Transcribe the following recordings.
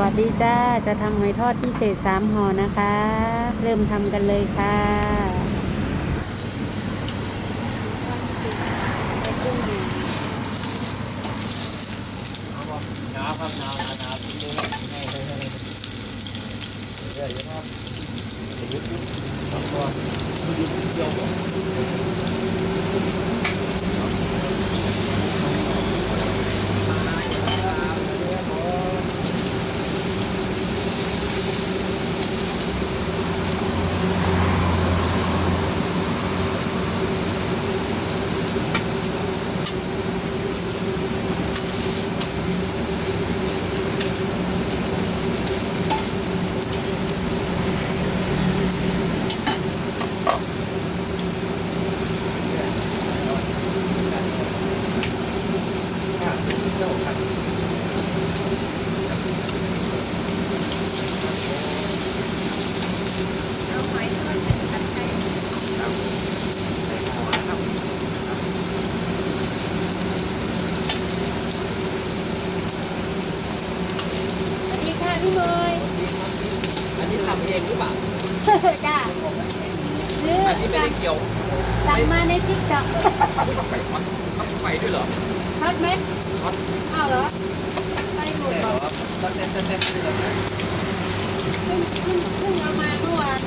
วัสดีจ้า จะทำหอยทอดพิเศษสามห่อนะคะ เริ่มทำกันเลยค่ะนาวครับนาวหนาวหนาวจริงๆครับให้ให้ให้เดี๋ยวเดี๋ยวครับเดี๋ยวยุบสองตัวยุบยุบเยวสวัสดีค่ะพี่เมย อันนี้ทำเอง หรือเปล่าจ้าซื้ออันนี้ไม่ได้เกี่ยวสั่งมาในทิกจ็อกต้องไปวัดต้องไปด้วยเหรอทอดไหมวัดอ้าวเหรอไปหมดแต่เหรอว่าตั้งแต่ตั้งแต่ที่เราเพิ่งเพิ่งเพิ่งเอามาเมื่อวาน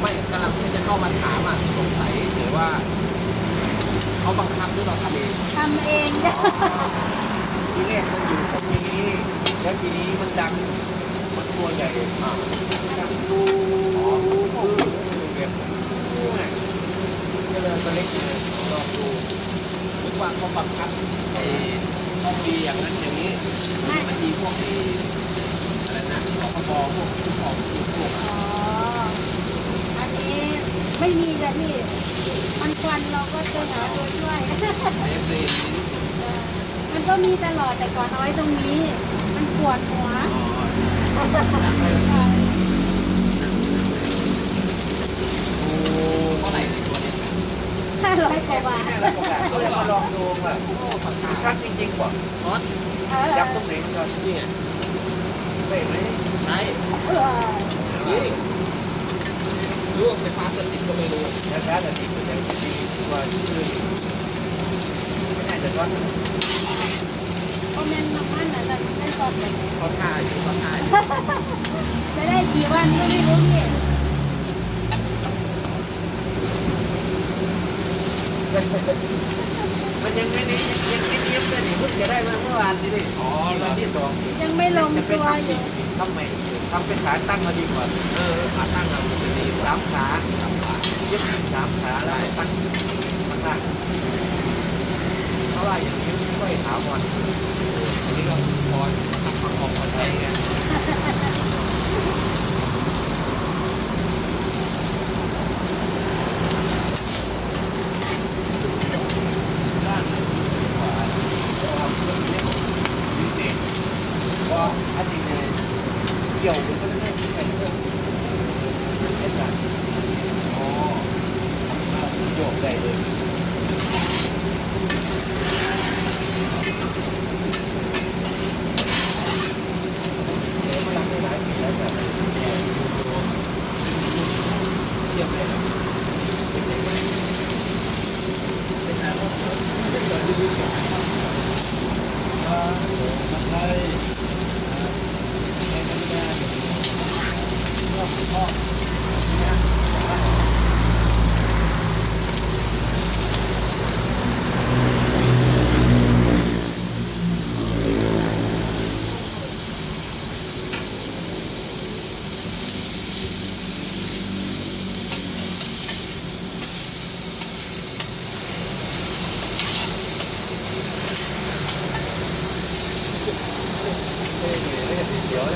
ไม่กำลังที่จะเข้ามาถามอะสงสัยหรือว่าเขาบังคับหรือเราทำเองทำเองจ้ะทีแรกมันอยู่ตรงนี้แล้วทีนี้มันดังมัน ตัวใหญ่มากดังดูอ๋อคือเก็บก็เลยตัวเล็กเลยลองดูคิดว่าเขาบังคับไอ้ต้องดีอย่างนั้นอย่างนี้ไม่มันมีพวกไอ้อะไรนะที่เขาบอกพวกที่ของที่พวกอ๋อ อันนี้ไม่มีจ้ะพี่มันควันเราก็จะหาตัวช่วยมันก็มีตลอดแต่ก่อนน้อยตรงนี้ มันปวดหัว หร่ตัวนี้ห้าร้อยกว่าบาทก็จะมาลองดูอะโอ้ปากกาชัดจริงๆกว่าอ๋อเออยับตรงไหนมันก็นี่ไงเป๊ะไหมใช่เออนี่รู้ว่าไฟฟ้าสถิตก็ไม่รู้ไฟฟ้าสถิตมันยังดีกว่าคือไม่น่าจะวัดค อมเมนต์มาบ้านน่ะจะได้ตอบแบบไหนเขาท่าอยู่เขาท่าอยู่จะได้กี่วันก็ไม่รู้พี่มันยังไม่ได้ยังยังไม่เย็บเลยนี่เพิ่งจะได้มาเมื่อวานนี่ดิอ๋อวันที่สองยังไม่ลงตัวอยู่ทำไมทำเป็นขาตั้งมาดีกว่า เออขาตั้งเราจะดีสามขาสามขาเย็บสามขาได้ตั้งข้างล่างเพราะว่าอย่าง นี้ไม่ค่อยถาวรอันนี้ก็พอทำประกอบพอใจไง ก็อันนี้เนี่ยเกี่ยวมันก็ไม่ได้ที่ไหนเลยเช่นกันอ๋อมาโยกได้เลยเดี๋ยวมันรับไม่ได้ปีแล้วแต่เทียบเลยนะเป็นไงเป็นไงบ้าง เ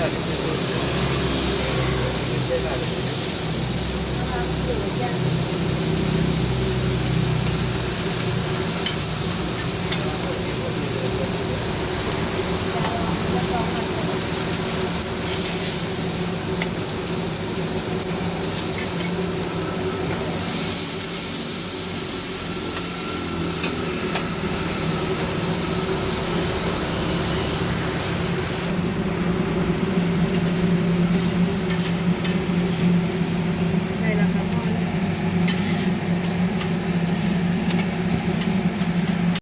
ป็น